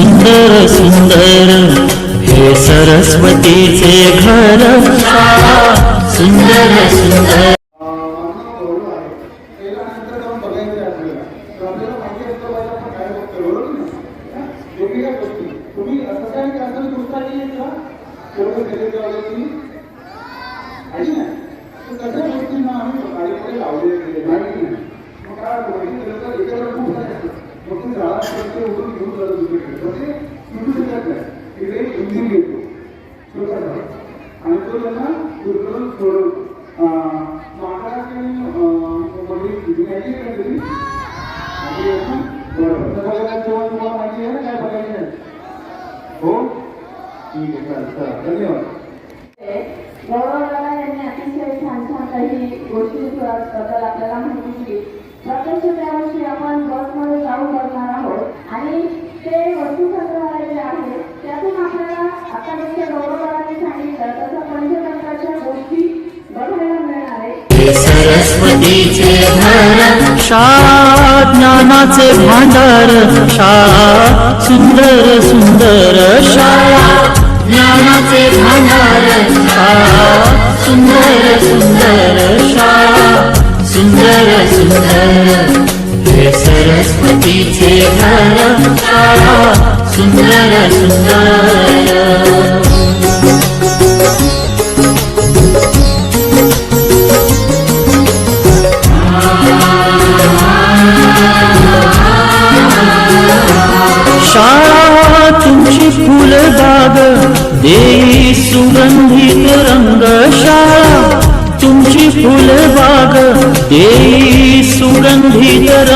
सुंदर सुंदर. हे सरस्वतीचे घर. सुंदर सुंदर. आणि जाऊन गोष्टींना आम्ही लावले गेले नाही की नाही मग काय होतं माहिती आहे? तर एकाला खूप सारे असतात. मग तुम्ही झाडापर्यंत उठून घेऊन जातो दुसरीकडे मग ते तुटू शकत नाही. तिकडे इंजिन आणि तो त्यांना दुर्गम सोडून म्हणजे तुम्हाला माहिती आहे काय बघायचं आहे? हो? ठीक आहे चालेल चला. धन्यवाद. गौरव यांनी अतिशय छान छान काही गोष्टींबद्दल आपल्याला माहिती दिली. प्रत्यक्ष त्या आपण बसमध्ये जाऊन आहोत. आणि ते वस्तू संग्रहालय जे आहे त्यातून आपल्याला सांगितलं तसं पंचतंत्राच्या गोष्टी बघायला मिळणार आहे. सरस्वतीचे ज्ञानाचे भांडार शाळा सुंदर सुंदर शाळा ज्ञानाचे भांडार शाळा सुंदर सुंदर शाळा. सुंदर सुंदर हे सरस्वतीचे घर शाळा सुंदर सुंदर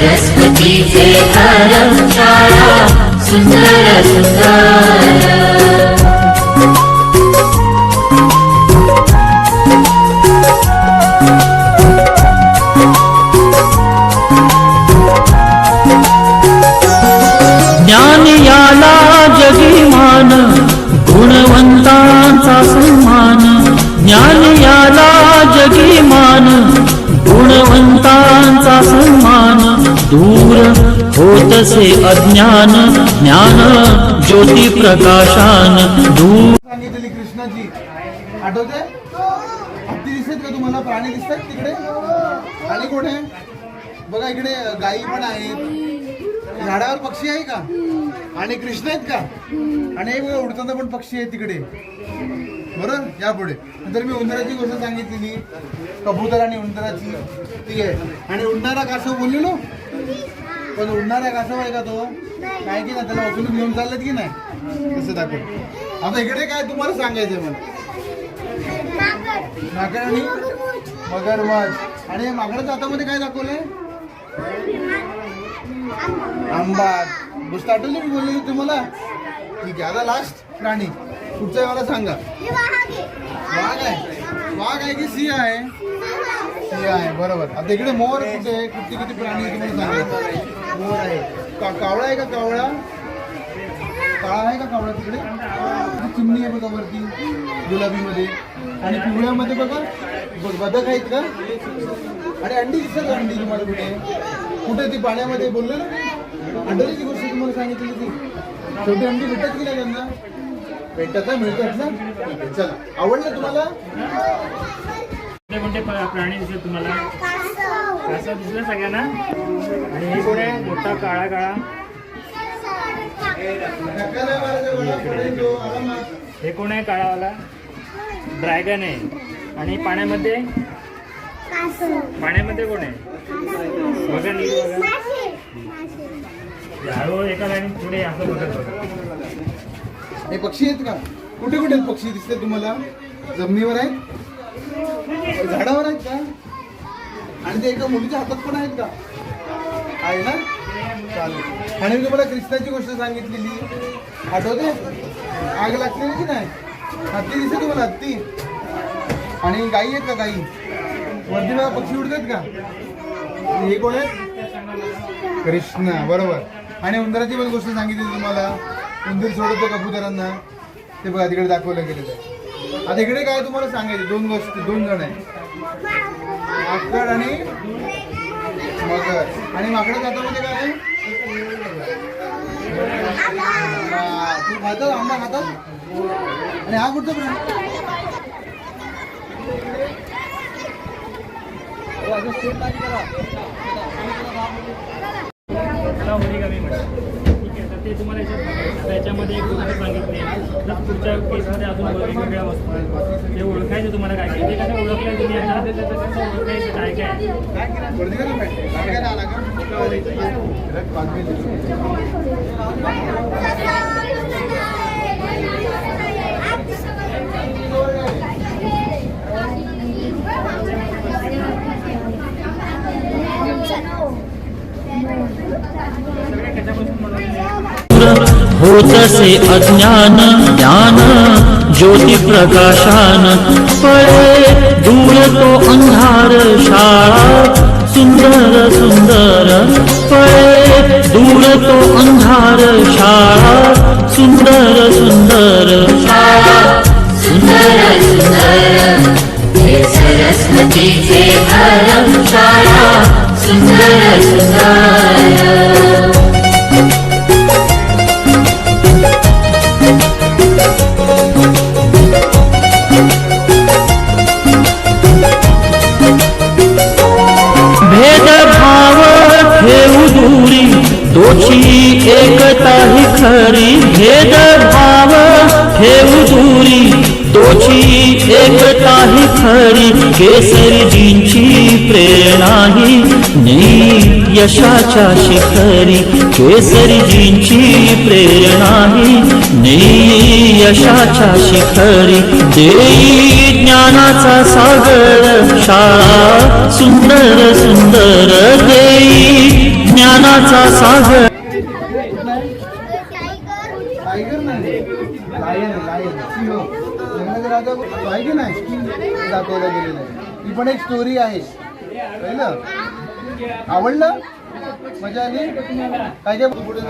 सरस्वतीचे घर शाळा. सुंदर सुंदर. ज्ञान याला जगिमान गुणवंतांचा सन्मान. ज्ञान याला जगिमान होतसे अज्ञान ज्ञान ज्योती प्रकाशान सांगितलेली कृष्णाची आठवते? हत्ती दिसत का तुम्हाला? प्राणी दिसतात तिकडे? आणि कोण आहे बघा इकडे गायी पण आहेत. झाडावर पक्षी आहे का? आणि कृष्ण आहेत का? आणि एक उडताना पण पक्षी आहेत तिकडे. बरोबर यापुढे नंतर मी उंदराची गोष्ट सांगितलेली. कबूतर आणि उंदराची. ठीक आहे. आणि उंदरा कासव बोललेलो? पण उडणार आहे कसं आहे का तो? काय की ना त्याला उचलून घेऊन चाललेत की नाही? कसं दाखव आता इकडे काय तुम्हाला सांगायचंय मला माकड आणि मगरमच्छ. आणि माकडाच्या हातामध्ये काय दाखवलंय? आंबा. गोष्ट आठवली मी बोललेली तुम्हाला? ठीक आहे आता लास्ट प्राणी. पुढच्या मला सांगा. वाघ आहे. वाघ आहे की सिंह आहे? हे आहे बरोबर. आता इकडे मोर कुठे आहे? किती किती प्राणी आहे तुम्हाला सांगायचं? मोर आहे. का कावळा आहे का कावळा? काळा आहे का कावळा तिकडे? चिमणी आहे बघा वरती गुलाबीमध्ये. आणि पिवळ्यामध्ये बघा बदक आहेत का? आणि अंडी दिसतात का अंडी तुम्हाला कुठे? कुठे ती पाण्यामध्ये बोलले ना? अंड्याची ती गोष्ट तुम्हाला सांगितली ती छोटी अंडी भेटतात की नाही त्यांना. भेटतात ना मिळतात ना? चला आवडलं तुम्हाला? कोणते कोणते प्राणी दिसले तुम्हाला. कासव. दिसलं सगळ्यांना. आणि हे कोण आहे मोठा काळा काळा. हे कोण आहे काळावाला? ड्रॅगन आहे. आणि पाण्यामध्ये? पाण्यामध्ये कोण आहे? बघा नीट बघा. हळूहळू एका लाईन पुढे असं बघत बघा. हे पक्षी आहेत का? कुठे कुठे पक्षी दिसते तुम्हाला? जमिनीवर आहेत? झाडावर आहेत का? आणि ते एका मुलीच्या हातात पण आहेत का? आहे ना? चालेल. आणि मी तुम्हाला कृष्णाची गोष्ट सांगितलेली. आठवते? आग लागलेली की नाही? हत्ती दिसते तुम्हाला हत्ती. आणि गाई आहेत का गाई? वरती मला पक्षी उडतात का? हे कोण आहेत? कृष्ण बरोबर. आणि उंदराची पण गोष्ट सांगितली तुम्हाला. उंदीर सोडतो कबुतरांना. ते बघा तिकडे दाखवलं गेलेलं आहे. आता इकडे काय तुम्हाला सांगायचे? दोन गोष्टी दोन जण आहेत. माकड आणि मगर. आणि माकडं जातामध्ये काय आहे? तू खातो आंबा खातात आणि हा कुठचा प्राणी? मला ते तुम्हाला याच्यात आता याच्यामध्ये एक गोष्ट सांगितली तर पुढच्या केसमध्ये अजून वेगवेगळ्या वस्तू आहेत. ते ओळखायचं तुम्हाला काय काय ते कसं ओळखलं तुम्ही आता कसं ओळखायचं काय काय आहे. वरती का नाही? काय नाही आला का? direct बातमी दिली. सगळे त्याच्यापासून बनवलेले आहे. होतसे अज्ञान ज्ञान ज्योती प्रकाशान पळे दूर तो अंधार शाळा सुंदर सुंदर. पळे दूर तो अंधार शाळा सुंदर सुंदर. शाळा सुंदर सुंदर. सरस्वतीचे सुंदर सुंदर. ठेवू दूरी दोषी एकता ही खरी भेदभाव ठेवू दुरी तोची एकता ही खरी केसरीजींची प्रेरणा ही यशाच्या शिखरी केसरीजींची प्रेरणा ही यशाच्या शिखरी. देई ज्ञानाचा सागर शाळा सुंदर सुंदर देई ज्ञानाचा सागर. Lion lion. सिंह जंगलाचा राजा आहे की नाही? दाखवलं गेलेलं आहे. ही पण एक स्टोरी आहे. कळलं आवडलं? मजा आली? काय काय? पुढे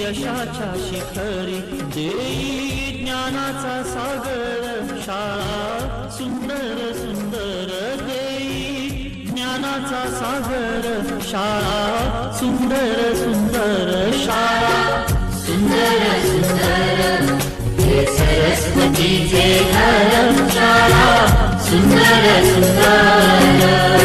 यशाच्या शिखरी देई ज्ञानाचा सागर शाळा सुंदर सुंदर देई ज्ञानाचा सागर शाळा सुंदर सुंदर शाळा सुंदर सुंदर हे सरस्वतीचे घर शाळा सुंदर सुंदर